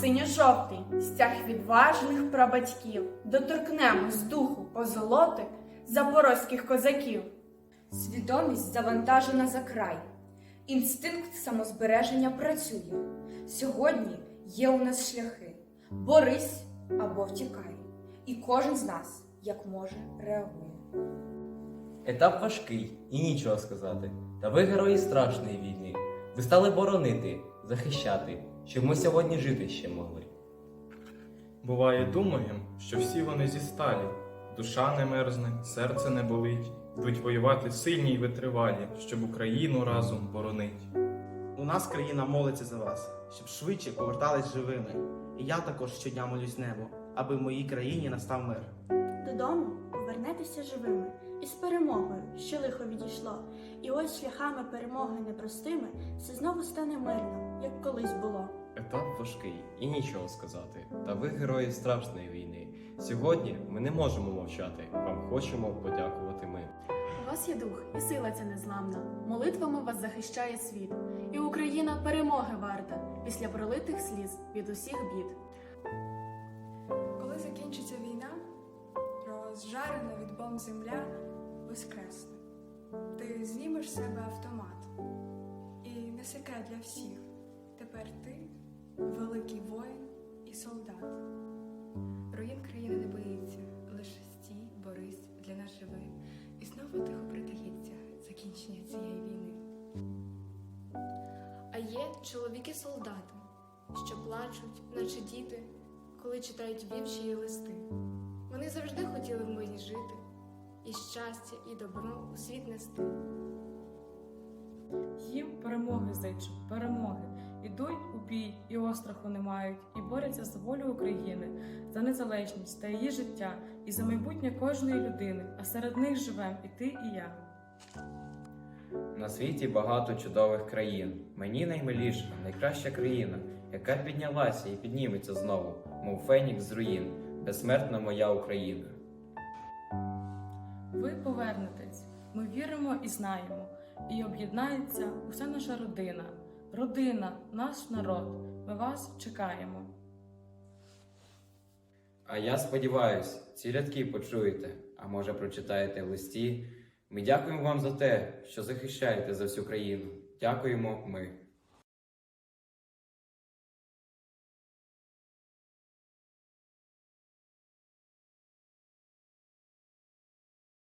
синьо-жовтий стяг відважних прабатьків, доторкнемо з духу позолоти запорозьких козаків. Свідомість завантажена за край. Інстинкт самозбереження працює. Сьогодні є у нас шляхи. Борись або втікай. І кожен з нас, як може, реагує. Етап важкий і нічого сказати. Та ви герої страшної війни. Ви стали боронити, захищати, щоб ми сьогодні жити ще могли. Буває, думаєм, що всі вони зі сталі, душа не мерзне, серце не болить, йдуть воювати сильні й витривалі, щоб Україну разом боронить. У нас країна молиться за вас, щоб швидше повертались живими. І я також щодня молюсь небо, аби в моїй країні настав мир. Додому повернетеся живими і з перемогою, що лихо відійшло. І ось шляхами перемоги непростими все знову стане мирно, як колись було. Важкий і нічого сказати. Та ви герої страшної війни. Сьогодні ми не можемо мовчати. Вам хочемо подякувати ми. У вас є дух і сила ця незламна. Молитвами вас захищає світ. І Україна перемоги варта після пролитих сліз від усіх бід. Коли закінчиться війна, розжарена від бомб земля воскресне. Ти знімеш з себе автомат. І не секрет для всіх. Тепер ти великий воїн і солдат. Руїн країни не боїться, лише стій, борись для нас живи. І знову тихо притаїться закінчення цієї війни. А є чоловіки-солдати, що плачуть, наче діти, коли читають вірші і листи. Вони завжди хотіли в мирі жити, і щастя, і добро у світ нести. Їм перемоги зичу, перемоги. Ідуть у бій і остраху не мають, і борються за волю України, за незалежність та її життя, і за майбутнє кожної людини. А серед них живем і ти, і я. На світі багато чудових країн. Мені наймиліша, найкраща країна, яка піднялася і підніметься знову, мов фенікс з руїн, безсмертна моя Україна. Ви повернетесь. Ми віримо і знаємо. І об'єднається уся наша родина. Родина, наш народ. Ми вас чекаємо. А я сподіваюсь, ці рядки почуєте, а може прочитаєте в листі. Ми дякуємо вам за те, що захищаєте за всю країну. Дякуємо ми.